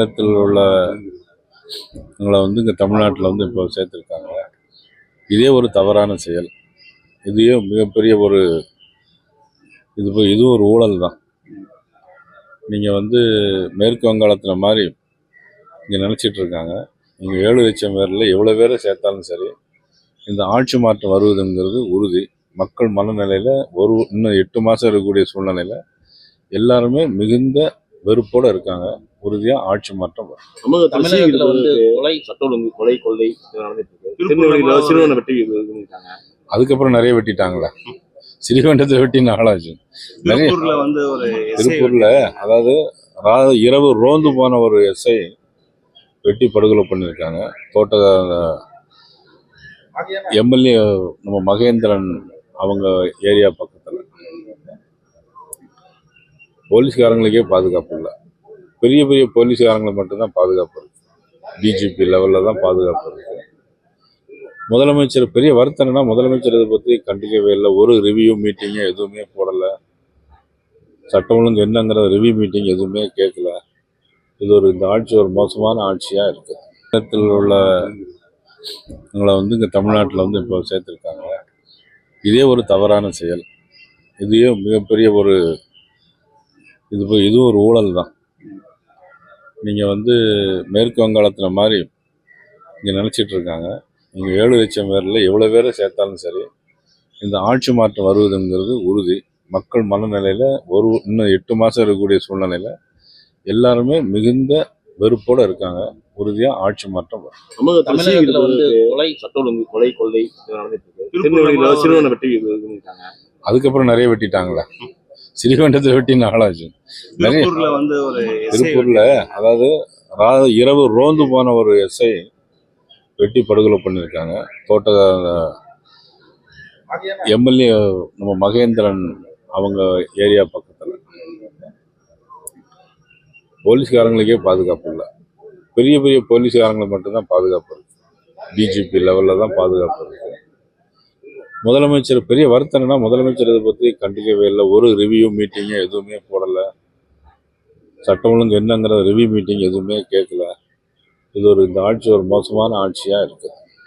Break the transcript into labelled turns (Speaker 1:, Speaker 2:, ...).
Speaker 1: தமிழகத்தில் உள்ள எங்களை வந்து இங்கே தமிழ்நாட்டில் வந்து இப்போ சேர்த்துருக்காங்க. இதே ஒரு தவறான செயல். இதையே மிகப்பெரிய ஒரு இது போய் இதுவும் ஒரு ஊழல் தான். நீங்கள் வந்து மேற்கு வங்காளத்தில் மாதிரி இங்கே நினச்சிட்டு இருக்காங்க. ஏழு லட்சம் பேரில் எவ்வளோ பேரை சேர்த்தாலும் சரி இந்த ஆட்சி மாற்றம் வருவதுங்கிறது உறுதி. மக்கள் மனநிலையில் ஒரு இன்னும் எட்டு மாதம் இருக்கக்கூடிய சூழ்நிலையில் எல்லாருமே மிகுந்த வெறுப்போடு இருக்காங்க. உறுதியாக ஆட்சி மாற்றம் வரும்.
Speaker 2: தமிழகத்துல
Speaker 3: வந்து கொலை
Speaker 2: சட்ட ஒழுங்கு கொலை கொள்ளை நடந்துட்டு சிறுவனை வெட்டி
Speaker 1: அதுக்கப்புறம் நிறைய வெட்டிட்டாங்களே. சிறிவண்டத்தை வெட்டி நாளாச்சு. நிறைய
Speaker 3: திருப்பூர்ல
Speaker 1: அதாவது ரா- இரவு ரோந்து போன ஒரு எஸ்ஐ வெட்டி படுகொலை பண்ணியிருக்காங்க. தோட்ட எம்எல்ஏ நம்ம மகேந்திரன் அவங்க ஏரியா பக்கத்தில் போலீஸ்காரங்களுக்கே பாதுகாப்பு இல்லை. பெரிய பெரிய போலீஸ்காரங்களுக்கு மட்டும்தான் பாதுகாப்பு இருக்குது டிஜிபி லெவலில் தான் பாதுகாப்பு இருக்குது முதலமைச்சர் பெரிய வருத்தம் முதலமைச்சர் இதை பற்றி கண்டிக்கவே இல்லை. ஒரு ரிவ்யூ மீட்டிங்கு எதுவுமே போடலை. சட்டம் ஒழுங்கு என்னங்கிற ரிவ்யூ மீட்டிங் எதுவுமே கேட்கல இது ஒரு இந்த ஆட்சி ஒரு மோசமான ஆட்சியாக இருக்குது நேரத்தில் உள்ள எங்களை வந்து இங்கே தமிழ்நாட்டில் வந்து இப்போ சேர்த்துருக்காங்க. இதே ஒரு தவறான செயல். இதையும் மிகப்பெரிய ஒரு இது போய் இதுவும் ஒரு ஊழல் தான். நீங்கள் வந்து மேற்கு வங்காளத்தில் மாதிரி இங்கே நினச்சிட்டு இருக்காங்க. இங்கே ஏழு லட்சம் பேரில் எவ்வளோ பேரை சேர்த்தாலும் சரி இந்த ஆட்சி மாற்றம் வருவதுங்கிறது உறுதி. மக்கள் மனநிலையில் ஒரு இன்னும் எட்டு மாதம் இருக்கக்கூடிய சூழ்நிலையில் எல்லாருமே மிகுந்த வெறுப்போடு இருக்காங்க. உறுதியாக ஆட்சி மாற்றம் வரும்.
Speaker 2: தமிழகத்துல
Speaker 3: வந்து கொலை
Speaker 2: சட்ட ஒழுங்கு கொலை கொள்ளை இது இது
Speaker 1: அதுக்கப்புறம் நிறைய வெட்டிட்டாங்களே? சிறிவண்டத்தை வெட்டி நாளாச்சு.
Speaker 3: திருப்பூர்ல வந்து ஒரு
Speaker 1: திருப்பூர்ல அதாவது இரவு ரோந்து போன ஒரு எஸ்ஐ வெட்டி படுகொலை பண்ணியிருக்காங்க. தோட்ட எம்எல்ஏ நம்ம மகேந்திரன் அவங்க ஏரியா பக்கத்தில். போலீஸ்காரங்களுக்கே பாதுகாப்பு இல்லை. பெரிய பெரிய போலீஸ்காரங்களுக்கு மட்டும்தான் பாதுகாப்பு இருக்கு. டிஜிபி லெவலில் தான் பாதுகாப்பு இருக்கு. முதலமைச்சர் பெரிய வருத்தம் என்னன்னா முதலமைச்சர் இதை பற்றி கண்டிக்கவே இல்லை. ஒரு ரிவ்யூ மீட்டிங்கு எதுவுமே போடலை. சட்டம் ஒழுங்கு என்னங்கிற ரிவ்யூ மீட்டிங் எதுவுமே கேட்கல. இது ஒரு இந்த ஆட்சி ஒரு மோசமான ஆட்சியாக இருக்குது